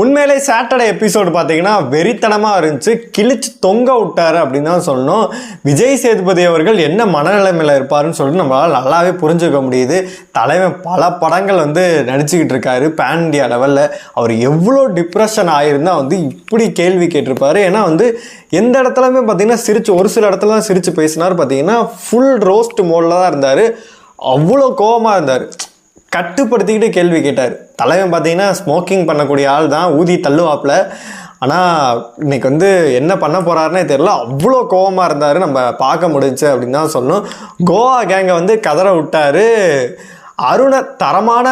உண்மையிலே Saturday episode பார்த்தீங்கன்னா வெறித்தனமாக இருந்துச்சு. கிழிச்சு தொங்க விட்டார் அப்படின்னு தான் சொல்லணும். விஜய் சேதுபதி அவர்கள் என்ன மனநிலைமையில் இருப்பாருன்னு சொல்லிட்டு நம்மளால் நல்லாவே புரிஞ்சுக்க முடியுது. தலைமை பல படங்கள் வந்து நடிச்சுக்கிட்டு இருக்காரு. பேன் இண்டியா லெவலில் அவர் எவ்வளோ டிப்ரெஷன் ஆகியிருந்தால் வந்து இப்படி கேள்வி கேட்டிருப்பாரு. ஏன்னா வந்து எந்த இடத்துலையுமே பார்த்தீங்கன்னா சிரிச்சு ஒரு சில இடத்துல தான் சிரித்து பேசினார். பார்த்தீங்கன்னா ஃபுல் ரோஸ்ட் மோடில் தான் இருந்தார். அவ்வளோ கோவமாக இருந்தார். கட்டுப்படுத்திக்கிட்டு கேள்வி கேட்டார். தலைவன் பார்த்தீங்கன்னா ஸ்மோக்கிங் பண்ணக்கூடிய ஆள் தான் ஊதி தள்ளுவாப்புல. ஆனால் இன்னைக்கு வந்து என்ன பண்ண போகிறாருன்னே தெரியல. அவ்வளோ கோவமாக இருந்தார் நம்ம பார்க்க முடிஞ்சுச்சு அப்படின்னு தான் சொல்லணும். கோவா கேங்கை வந்து கதற விட்டார். அருணை தரமான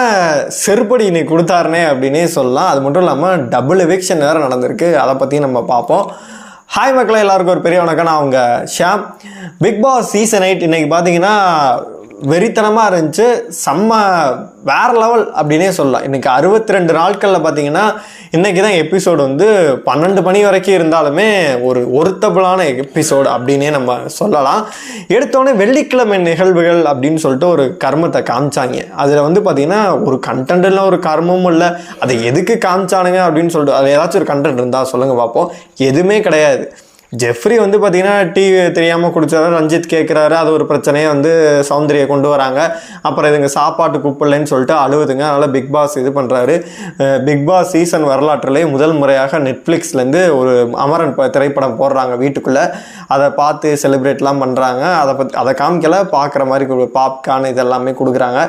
செருப்படி இன்னைக்கு கொடுத்தாருனே அப்படின்னே சொல்லலாம். அது மட்டும் இல்லாமல் டபுள் எவிக்ஷன் வேறு நடந்திருக்கு. அதை பற்றியும் நம்ம பார்ப்போம். ஹாய் மக்களை எல்லாருக்கும் ஒரு பெரிய வணக்கம். நான் அவங்க Sham Bigg Boss season eight இன்றைக்கி பார்த்தீங்கன்னா வெறித்தனமாக இருந்துச்சு. செம்ம வேற லெவல் அப்படின்னே சொல்லலாம். இன்றைக்கி அறுபத்தி ரெண்டு நாட்களில் பார்த்தீங்கன்னா இன்றைக்கி தான் எபிசோடு வந்து பன்னெண்டு மணி வரைக்கும் இருந்தாலுமே ஒரு ஒருத்தபிளான எபிசோடு அப்படின்னே நம்ம சொல்லலாம். எடுத்தோடனே வெள்ளிக்கிழமை நிகழ்வுகள் அப்படின்னு சொல்லிட்டு ஒரு கர்மத்தை காமிச்சாங்க. அதில் வந்து பார்த்திங்கன்னா ஒரு கண்டென்ட் இல்லை ஒரு கர்மமும் இல்லை. அதை எதுக்கு காமிச்சானுங்க அப்படின்னு சொல்லிட்டு அது ஏதாச்சும் ஒரு கண்டென்ட் இருந்தால் சொல்லுங்கள் பார்ப்போம் எதுவுமே கிடையாது. ஜெஃப்ரி வந்து பார்த்தீங்கன்னா டீ தெரியாமல் குடிச்சாரு. ரஞ்சித் கேட்குறாரு அது ஒரு பிரச்சனையை வந்து சௌந்தர்யை கொண்டு வராங்க. அப்புறம் இதுங்க சாப்பாட்டு கூப்பிடலன்னு சொல்லிட்டு அழுவுதுங்க. அதனால் பிக் பாஸ் இது பண்ணுறாரு பிக் பாஸ் சீசன் வரலாற்றுலேயே முதல் முறையாக நெட்ஃப்ளிக்ஸ்லேருந்து ஒரு அமரன் திரைப்படம் போடுறாங்க வீட்டுக்குள்ளே. அதை பார்த்து செலிப்ரேட்லாம் பண்ணுறாங்க அதை பற்றி அதை காமிக்கல பார்க்குற மாதிரி பாப்கார்ன் இதெல்லாமே கொடுக்குறாங்க.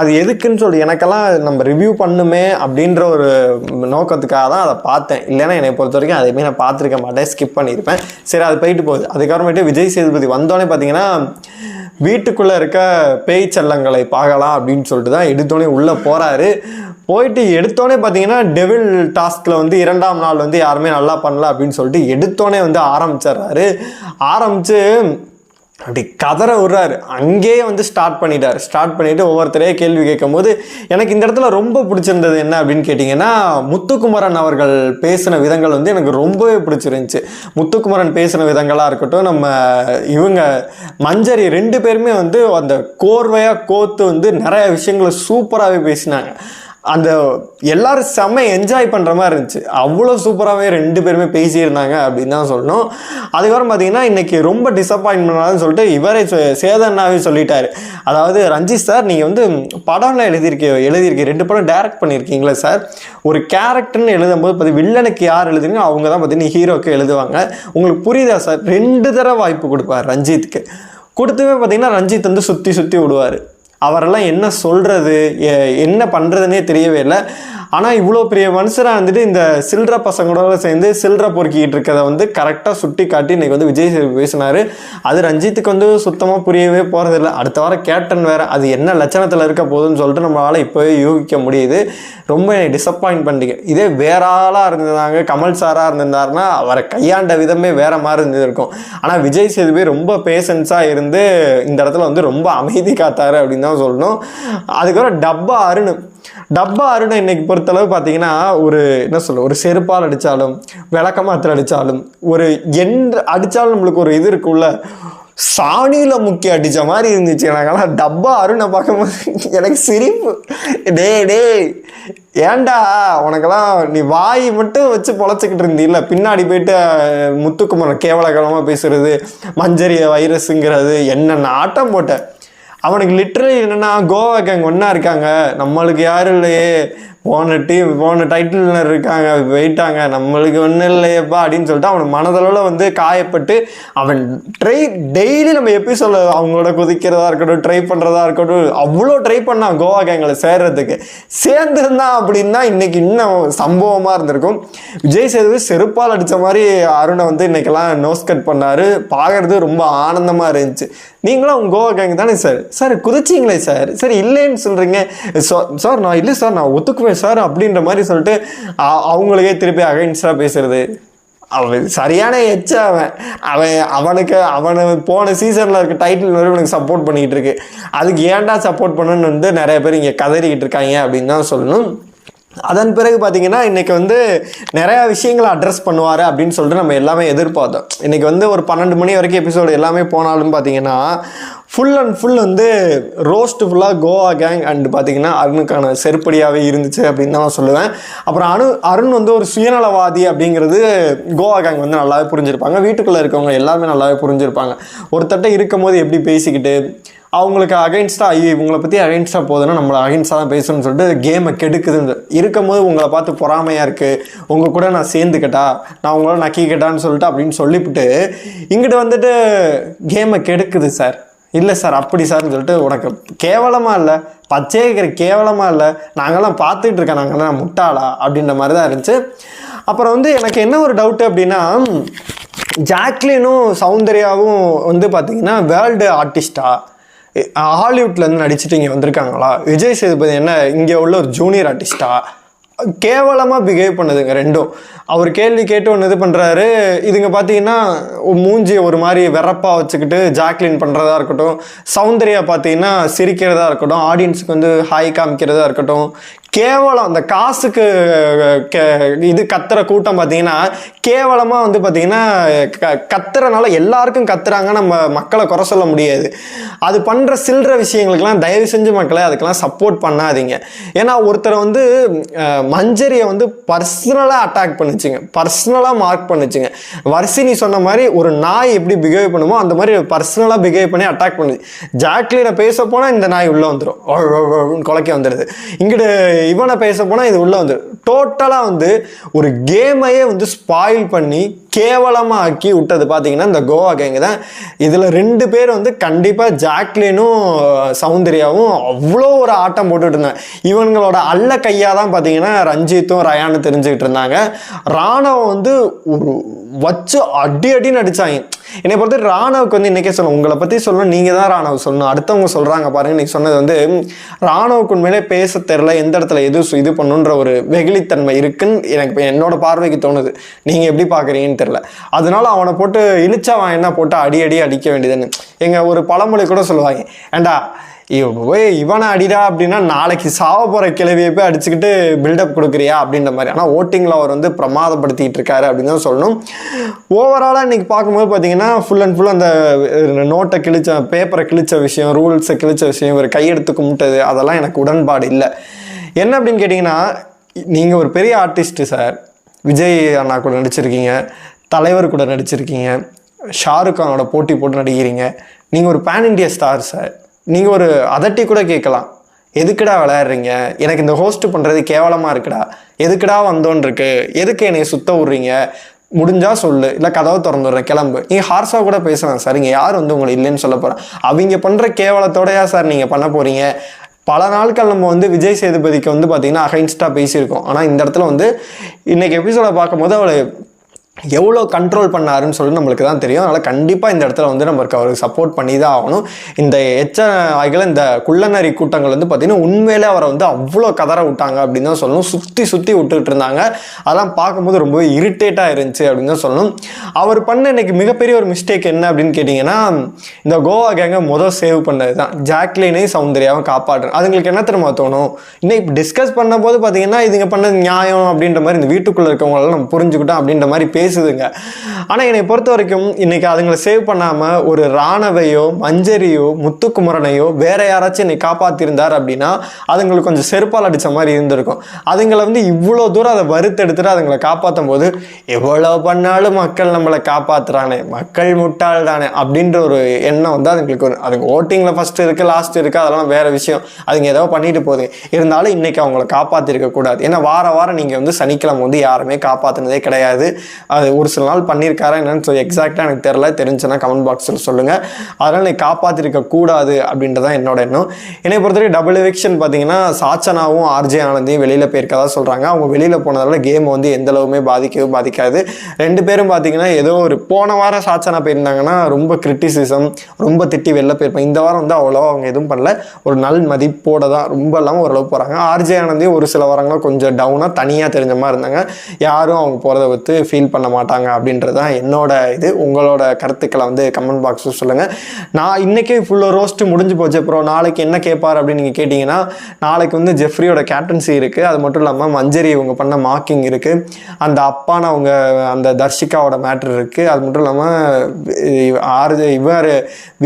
அது எதுக்குன்னு சொல்லி எனக்கெல்லாம் நம்ம ரிவ்யூ பண்ணுமே அப்படின்ற ஒரு நோக்கத்துக்காக தான் அதை பார்த்தேன். இல்லைன்னா என்னை பொறுத்த வரைக்கும் அதையுமே நான் பார்த்துருக்க மாட்டேன். ஸ்கிப் பண்ணியிருப்பேன். சரி அது போயிட்டு போகுது. அதுக்கப்புறமேட்டு விஜய் சேதுபதி வந்தோடனே பார்த்தீங்கன்னா வீட்டுக்குள்ளே இருக்க பேய் செல்லங்களை பார்க்கலாம் அப்படின்னு சொல்லிட்டு தான் எடுத்தோடனே உள்ளே போகிறாரு போயிட்டு எடுத்தோடனே பார்த்தீங்கன்னா டெவில் டாஸ்கில் வந்து இரண்டாம் நாள் வந்து யாருமே நல்லா பண்ணல அப்படின்னு சொல்லிட்டு எடுத்தோடனே வந்து ஆரம்பிச்சிடுறாரு. ஆரம்பித்து அப்படி கதற விடுறாரு. அங்கேயே வந்து ஸ்டார்ட் பண்ணிட்டார். ஸ்டார்ட் பண்ணிவிட்டு ஒவ்வொருத்தரையே கேள்வி கேட்கும்போது எனக்கு இந்த இடத்துல ரொம்ப பிடிச்சிருந்தது என்ன அப்படின்னு கேட்டிங்கன்னா முத்துக்குமரன் அவர்கள் பேசின விதங்கள் வந்து எனக்கு ரொம்பவே பிடிச்சிருந்துச்சு. முத்துக்குமரன் பேசின விதங்களாக இருக்கட்டும் நம்ம இவங்க மஞ்சரி ரெண்டு பேருமே வந்து அந்த கோர்வையாக கோத்து வந்து நிறைய விஷயங்களை சூப்பராகவே பேசினாங்க. அந்த எல்லாரும் செம்ம என்ஜாய் பண்ணுற மாதிரி இருந்துச்சு. அவ்வளோ சூப்பராகவே ரெண்டு பேருமே பேசியிருந்தாங்க அப்படின்னு தான் சொல்லணும். அதுக்கப்புறம் பார்த்தீங்கன்னா இன்றைக்கி ரொம்ப டிசப்பாயின்மெண்டான்னு சொல்லிட்டு இவரே சேதன்னாவே சொல்லிட்டார். அதாவது ரஞ்சித் சார் நீங்கள் வந்து படம்லாம் எழுதியிருக்க எழுதியிருக்கீங்க ரெண்டு படம் டைரக்ட் பண்ணியிருக்கீங்களா சார் ஒரு கேரக்டர்னு எழுதும்போது பார்த்து வில்லனுக்கு யார் எழுதுறீங்க அவங்க தான் பார்த்தீங்கன்னா ஹீரோக்கு எழுதுவாங்க. உங்களுக்கு புரியுதா சார் ரெண்டு தடவை வாய்ப்பு கொடுப்பார் ரஞ்சித்துக்கு. கொடுத்துமே பார்த்தீங்கன்னா ரஞ்சித் வந்து சுற்றி சுற்றி விடுவார் அவரெல்லாம் என்ன சொல்கிறது என்ன பண்ணுறதுனே தெரியவே இல்லை. ஆனால் இவ்வளோ பெரிய மனுஷராக வந்துட்டு இந்த சில்லற பசங்களோட சேர்ந்து சில்லற பொறுக்கிட்டு இருக்கிறத வந்து கரெக்டாக சுட்டி காட்டி இன்றைக்கி வந்து விஜய் சேதுபதி பேசினார். அது ரஞ்சித்துக்கு வந்து சுத்தமாக புரியவே போகிறதில்ல அடுத்த வாரம் கேப்டன் வேறு. அது என்ன லட்சணத்தில் இருக்க போகுதுன்னு சொல்லிட்டு நம்மளால் இப்போவே யூகிக்க முடியுது. ரொம்ப டிசப்பாயிண்ட் பண்ணிட்டீங்க. இதே வேற ஆளாக இருந்திருந்தாங்க கமல் சாராக இருந்திருந்தாருன்னா அவரை கையாண்ட விதமே வேறு மாதிரி இருந்திருக்கும். ஆனால் விஜய் சேதுபதி ரொம்ப பேஷன்ஸாக இருந்து இந்த இடத்துல வந்து ரொம்ப அமைதி காத்தாரு அப்படின்னு தான் சொல்லணும். அதுக்கப்புறம் டப்பா அருண். டப்பா அருணை இன்னைக்கு பொறுத்தளவு பார்த்தீங்கன்னா ஒரு என்ன சொல்ல ஒரு செருப்பால் அடித்தாலும் விளக்கமாத்திர அடித்தாலும் ஒரு எண் அடித்தாலும் நம்மளுக்கு ஒரு இது இருக்குல்ல சாணியில் முக்கிய அடித்த மாதிரி இருந்துச்சு எனக்கெல்லாம் டப்பா அருணை பார்க்கும்போது எனக்கு சிரிப்பு. டேய் டேய் ஏன்டா உனக்கெல்லாம் நீ வாய் மட்டும் வச்சு பொழைச்சிக்கிட்டு இருந்தீல்ல? பின்னாடி போயிட்டு முத்துக்குமரன் கேவலகலமாக பேசுறது மஞ்சரிய வைரஸுங்கிறது என்னென்ன ஆட்டம் போட்டேன் அவனுக்கு லிட்ரலி என்னென்னா கோவா கேங் ஒன்றா இருக்காங்க. நம்மளுக்கு யாரும் இல்லையே. போன டீம் போன டைட்டில் இருக்காங்க போயிட்டாங்க. நம்மளுக்கு ஒன்றும் இல்லையப்பா அப்படின்னு சொல்லிட்டு அவன் மனதளவில் வந்து காயப்பட்டு அவன் ட்ரை டெய்லி நம்ம எபிசோட அவங்களோட குதிக்கிறதா இருக்கட்டும் ட்ரை பண்ணுறதா இருக்கட்டும் அவ்வளோ ட்ரை பண்ணான் கோவா கேங்கில் சேர்றதுக்கு. சேர்ந்துருந்தான் அப்படின்னா இன்னைக்கு இன்னும் சம்பவமாக இருந்திருக்கும். விஜய் சேதுபதி செருப்பால் அடித்த மாதிரி அருணை வந்து இன்னைக்கெல்லாம் நோஸ் கட் பண்ணார். பார்க்கறது ரொம்ப ஆனந்தமாக இருந்துச்சு. நீங்களும் அவங்க கோவா கேங் தானே சார் சார் குதிச்சிங்களே சார் சார் இல்லைன்னு சொல்கிறீங்க சார் நான் இல்லை சார் நான் ஒத்துக்குவேன் சார் அப்படின்ற மாதிரி சொல்லிட்டு அவங்களுக்கே திருப்பி அகைன்ஸ்டாக பேசுறது. அவன் சரியான எச்ச அவன். அவன் அவனுக்கு அவனை போன சீசனில் இருக்க டைட்டில் வரை இவனுக்கு சப்போர்ட் பண்ணிக்கிட்டு இருக்கு. அதுக்கு ஏன்டா சப்போர்ட் பண்ணணும்னு வந்து நிறைய பேர் இங்கே கதறிக்கிட்டு இருக்காங்க அப்படின்னு தான் சொல்லணும். அதன் பிறகு பார்த்தீங்கன்னா இன்றைக்கி வந்து நிறையா விஷயங்களை அட்ரஸ் பண்ணுவார் அப்படின்னு சொல்லிட்டு நம்ம எல்லாமே எதிர்பார்த்தோம். இன்னைக்கு வந்து ஒரு பன்னெண்டு மணி வரைக்கும் எபிசோடு எல்லாமே போனாலும் பார்த்தீங்கன்னா ஃபுல் அண்ட் ஃபுல் வந்து ரோஸ்ட் ஃபுல்லாக கோவா கேங் அண்ட் பார்த்தீங்கன்னா அருணுக்கான செருப்படியாகவே இருந்துச்சு அப்படின்னு தான் நான் சொல்லுவேன். அப்புறம் அருண் அருண் வந்து ஒரு சுயநலவாதி அப்படிங்கிறது கோவா கேங் வந்து நல்லாவே புரிஞ்சிருப்பாங்க. வீட்டுக்குள்ளே இருக்கவங்க எல்லாருமே நல்லாவே புரிஞ்சிருப்பாங்க. ஒருத்தட்ட இருக்கும் போது எப்படி பேசிக்கிட்டு அவங்களுக்கு அகைன்ஸ்டாக ஐயோ இவங்களை பற்றி அகைன்ஸ்டாக போகுதுன்னா நம்மளை அகைன்ஸ்டாக தான் பேசணும்னு சொல்லிட்டு கேமை கெடுக்குதுன்னு இருக்கும்போது உங்களை பார்த்து பொறாமையாக இருக்குது உங்கள் கூட நான் சேர்ந்துக்கிட்டா நான் உங்களோட நக்கிக்கிட்டான்னு சொல்லிட்டு அப்படின்னு சொல்லிவிட்டு இங்கிட்டு வந்துட்டு கேமை கெடுக்குது சார் இல்லை சார் அப்படி சார்னு சொல்லிட்டு உனக்கு கேவலமாக இல்லை பச்சை இருக்கிற கேவலமாக இல்லை நாங்கள்லாம் பார்த்துட்டு இருக்கேன் நாங்கள்லாம் முட்டாளா அப்படின்ற மாதிரி தான் இருந்துச்சு. அப்புறம் வந்து எனக்கு என்ன ஒரு டவுட்டு அப்படின்னா ஜாக்லினும் சௌந்தர்யாவும் வந்து பார்த்தீங்கன்னா வேர்ல்டு ஆர்டிஸ்டா ஹாலிவுட்லேருந்து நடிச்சுட்டு இங்கே வந்திருக்காங்களா? விஜய் சேதுபதி என்ன இங்கே உள்ள ஒரு ஜூனியர் ஆர்டிஸ்ட்டா கேவலமாக பிஹேவ் பண்ணுதுங்க ரெண்டும். அவர் கேள்வி கேட்டு ஒன்று இது பண்ணுறாரு இதுங்க பார்த்தீங்கன்னா மூஞ்சியை ஒரு மாதிரி வெறப்பாக வச்சுக்கிட்டு ஜாக்லின் பண்ணுறதா இருக்கட்டும் சௌந்தர்யா பார்த்தீங்கன்னா சிரிக்கிறதா இருக்கட்டும் ஆடியன்ஸுக்கு வந்து ஹாய் காமிக்கிறதா இருக்கட்டும் கேவலம் அந்த காசுக்கு இது கத்துற கூட்டம் பார்த்தீங்கன்னா கேவலமாக வந்து பார்த்தீங்கன்னா க கத்துறனால எல்லாருக்கும் கத்துறாங்க நம்ம மக்களை குறை சொல்ல முடியாது. அது பண்ணுற சில்லற விஷயங்களுக்கெல்லாம் தயவு செஞ்சு மக்களை அதுக்கெல்லாம் சப்போர்ட் பண்ணாதீங்க. ஏன்னா ஒருத்தரை வந்து மஞ்சரியை வந்து பர்சனலாக அட்டாக் பண்ணுச்சுங்க. பர்சனலாக மார்க் பண்ணுச்சுங்க. வர்ஷினி சொன்ன மாதிரி ஒரு நாய் எப்படி பிஹேவ் பண்ணுமோ அந்த மாதிரி பர்சனலாக பிஹேவ் பண்ணி அட்டாக் பண்ணுது ஜாக்லினை பேச போனால் இந்த நாய் உள்ளே வந்துடும் கொலைக்க வந்துடுது இங்கிட்டு இவனை பேச போனால் இது உள்ளே வந்து டோட்டலாக வந்து ஒரு கேமையே வந்து ஸ்பாயில் பண்ணி கேவலமாக ஆக்கி விட்டது. பார்த்தீங்கன்னா இந்த கோவா கேங்கு தான். இதில் ரெண்டு பேர் வந்து கண்டிப்பாக ஜாக்லினும் சௌந்தர்யாவும் அவ்வளோ ஒரு ஆட்டம் போட்டுட்டு இருந்தாங்க. இவங்களோட அல்ல கையாக தான் பார்த்தீங்கன்னா ரஞ்சித்தும் ரயானும் தெரிஞ்சுக்கிட்டு இருந்தாங்க. ராணுவம் வந்து ஒரு வச்சு அடி அடி நடித்தாங்க என்னை பொறுத்து ராணவுக்கு வந்து இன்றைக்கே சொல்லணும் உங்களை பற்றி சொல்லணும் நீங்கள் தான் ராணுவ சொல்லணும். அடுத்தவங்க சொல்கிறாங்க பாருங்க இன்றைக்கி சொன்னது வந்து ராணவுக்கு உண்மையிலே பேச தெரில எந்த இடத்துல எது இது பண்ணுன்ற ஒரு வெகுளித்தன்மை இருக்குன்னு எனக்கு என்னோட பார்வைக்கு தோணுது. நீங்கள் எப்படி பார்க்குறீங்கன்னு தெரில அதனால் அவனை போட்டு இழிச்சா என்ன போட்டு அடி அடி அடிக்க வேண்டியதுன்னு. எங்கள் ஒரு பழமொழி கூட சொல்லுவாங்க ஏண்டா போய் இவனை அடிடா அப்படின்னா நாளைக்கு சாவ போகிற கிளவியை போய் அடிச்சுக்கிட்டு பில்டப் கொடுக்குறியா? அப்படின்ற மாதிரி. ஆனால் ஓட்டிங்கில் அவர் வந்து பிரமாதப்படுத்திக்கிட்டு இருக்காரு அப்படின்னு தான் சொல்லணும். ஓவராலாக இன்றைக்கி பார்க்கும்போது பார்த்தீங்கன்னா ஃபுல் அண்ட் ஃபுல் அந்த நோட்டை கிழிச்ச பேப்பரை கிழிச்ச விஷயம் ரூல்ஸை கிழிச்ச விஷயம் இவர் கையெடுத்து கும்பிட்டது அதெல்லாம் எனக்கு உடன்பாடு இல்லை. என்ன அப்படின்னு கேட்டிங்கன்னா நீங்கள் ஒரு பெரிய ஆர்டிஸ்ட்டு சார் விஜய் அண்ணா கூட நடிச்சிருக்கீங்க தலைவர் கூட நடிச்சிருக்கீங்க ஷாருக் கானோட போட்டி போட்டு நடிக்கிறீங்க நீங்கள் ஒரு பேன் இண்டியா ஸ்டார் சார் நீங்கள் ஒரு அதட்டி கூட கேட்கலாம். எதுக்குடா விளையாடுறீங்க? எனக்கு இந்த ஹோஸ்ட் பண்ணுறது கேவலமாக இருக்குடா. எதுக்குடா வந்தோன்னு இருக்கு? எதுக்கு என்னை சுத்த விட்றீங்க? முடிஞ்சா சொல்லு. இல்லை கதவை திறந்துடுறேன். கிளம்பு. நீங்கள் ஹார்ஸாக கூட பேசலாம் சார் இங்கே யார் வந்து உங்களை இல்லைன்னு சொல்ல போகிறேன் அவங்க பண்ணுற கேவலத்தோடயா சார் நீங்கள் பண்ண போகிறீங்க பல நாட்கள் நம்ம வந்து விஜய் சேதுபதிக்கு வந்து பார்த்திங்கன்னா அகைன்ஸ்டாக பேசியிருக்கோம். ஆனால் இந்த இடத்துல வந்து இன்றைக்கி எபிசோட பார்க்கும்போது அவளை எவ்வளோ கண்ட்ரோல் பண்ணாருன்னு சொல்லி நம்மளுக்கு தான் தெரியும். அதனால் கண்டிப்பாக இந்த இடத்துல வந்து நம்மளுக்கு அவருக்கு சப்போர்ட் பண்ணி தான் ஆகணும். இந்த எச்ச ஆகிகள் இந்த குள்ளநரி கூட்டங்கள் வந்து பார்த்திங்கன்னா உண்மையிலே அவரை வந்து அவ்வளோ கதற விட்டாங்க அப்படின்னு தான் சொல்லணும். சுற்றி சுற்றி விட்டுட்டு இருந்தாங்க. அதெல்லாம் பார்க்கும்போது ரொம்ப இரிட்டேட்டாக இருந்துச்சு அப்படின்னு தான் சொல்லணும். அவர் பண்ண இன்னைக்கு மிகப்பெரிய ஒரு மிஸ்டேக் என்ன அப்படின்னு கேட்டிங்கன்னா இந்த கோவா கேங்கை முதல் சேவ் பண்ணது தான் ஜாக்லினையும் சௌந்தர்யாவும் காப்பாற்றுறேன் அதுங்களுக்கு என்ன தெரியுமா தோணும்? இன்னைக்கு டிஸ்கஸ் பண்ணும்போது பார்த்தீங்கன்னா இதுங்க பண்ணது நியாயம் அப்படின்ற மாதிரி இந்த வீட்டுக்குள்ளே இருக்கவங்களெல்லாம் நம்ம புரிஞ்சுக்கிட்டோம் அப்படின்ற மாதிரி பேசுதுங்க. ஆனால் என்னை பொறுத்த வரைக்கும் இன்னைக்கு அதுங்களை சேவ் பண்ணாமல் ஒரு ராணவையோ மஞ்சரியோ முத்துக்குமரனையோ வேற யாராச்சும் என்னை காப்பாற்றிருந்தார் அப்படின்னா அதுங்களுக்கு கொஞ்சம் செருப்பால் அடித்த மாதிரி இருந்திருக்கும். அதுங்களை வந்து இவ்வளோ தூரம் அதை வறுத்தெடுத்துட்டு அதுங்களை காப்பாற்றும் போது எவ்வளோ பண்ணாலும் மக்கள் நம்மளை காப்பாற்றுறானே மக்கள் முட்டாள் தானே அப்படின்ற ஒரு எண்ணம் வந்து அதுங்களுக்கு ஒரு அதுங்க ஓட்டிங்கில் ஃபஸ்ட்டு இருக்குது லாஸ்ட் இருக்குது அதெல்லாம் வேற விஷயம். அதுங்க ஏதோ பண்ணிட்டு போகுது. இருந்தாலும் இன்னைக்கு அவங்கள காப்பாற்றிருக்க கூடாது ஏன்னா வார வாரம் நீங்கள் வந்து சனிக்கிழமை வந்து யாருமே காப்பாற்றினதே கிடையாது. அது ஒரு சில நாள் பண்ணியிருக்காரா என்னன்னு சொல்லி எக்ஸாக்டாக எனக்கு தெரில தெரிஞ்சுன்னா கமெண்ட் பாக்ஸில் சொல்லுங்கள் அதனால் நீ காப்பாற்றிருக்க கூடாது அப்படின்றதான் என்னோட எண்ணம். என்னை பொறுத்தவரைக்கும் டபுள் எவிக்ஷன் பார்த்தீங்கன்னா சாச்சனாவும் ஆர்ஜே ஆனந்தையும் வெளியில் போயிருக்கதா சொல்கிறாங்க அவங்க வெளியில் போனதால கேம் வந்து எந்த அளவுமே பாதிக்கவே பாதிக்காது. ரெண்டு பேரும் பார்த்தீங்கன்னா ஏதோ ஒரு போன வாரம் சாச்சனா போயிருந்தாங்கன்னா ரொம்ப கிரிட்டிசிசம் ரொம்ப திட்டி வெளில போயிருப்பாங்க இந்த வாரம் வந்து அவ்வளோவா அவங்க எதுவும் பண்ணல. ஒரு நல் மதிப்போட தான் ரொம்ப இல்லாமல் ஓரளவு போகிறாங்க ஆர்ஜே ஆனந்தையும் ஒரு சில வாரங்களும் கொஞ்சம் டவுனாக தனியாக தெரிஞ்ச மாதிரி இருந்தாங்க. யாரும் அவங்க போகிறத வந்து ஃபீல் பண்ண பண்ண மாட்டாங்க அப்படின்றது தான் என்னோட இது. உங்களோட கருத்துக்களை வந்து கமெண்ட் பாக்ஸில் சொல்லுங்கள் நான் இன்றைக்கே ஃபுல்லாக ரோஸ்ட்டு முடிஞ்சு போச்சு அப்புறம் நாளைக்கு என்ன கேட்பார் அப்படின்னு நீங்கள் கேட்டிங்கன்னா நாளைக்கு வந்து ஜெஃப்ரியோட கேப்டன்சி இருக்குது அது மட்டும் இல்லாமல் மஞ்சரி இவங்க பண்ண மார்க்கிங் இருக்குது அந்த அப்பான அவங்க அந்த தர்ஷிகாவோட மேட்ரு இருக்குது அது மட்டும் இல்லாமல் ஆறு இவர்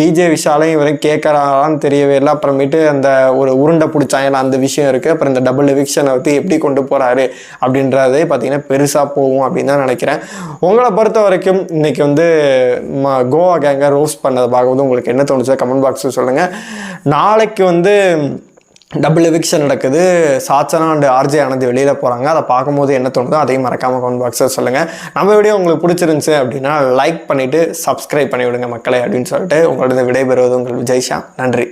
விஜய் விஷாலையும் இவரையும் கேட்குறாரான்னு தெரியவே இல்லை. அப்புறமேட்டு அந்த ஒரு உருண்டை பிடிச்சாங்க அந்த விஷயம் இருக்குது அப்புறம் இந்த டபுள் எவிக்ஷனை வந்து எப்படி கொண்டு போகிறாரு அப்படின்றதே பார்த்தீங்கன்னா பெருசாக போகும் அப்படின்னு தான் நினைக்கிறேன். உங்களை பொறுத்த வரைக்கும் இன்றைக்கி வந்து கோவா கேங்கை ரோஸ்ட் பண்ணதை பார்க்கும்போது உங்களுக்கு என்ன தோணுச்சோ கமெண்ட் பாக்ஸில் சொல்லுங்கள் நாளைக்கு வந்து டபுள் எவிக்ஷன் நடக்குது. சாச்சனா அண்ட் ஆர்ஜே ஆனந்த் வெளியில் போகிறாங்க அதை பார்க்கும்போது என்ன தோணுதோ அதையும் மறக்காமல் கமெண்ட் பாக்ஸில் சொல்லுங்கள் நம்ம வீடியோ உங்களுக்கு பிடிச்சிருந்துச்சு அப்படின்னா லைக் பண்ணிவிட்டு சப்ஸ்கிரைப் பண்ணிவிடுங்க மக்களை அப்படின்னு சொல்லிட்டு உங்களோட விடைபெறுவது உங்கள் விஜய்ஷா நன்றி.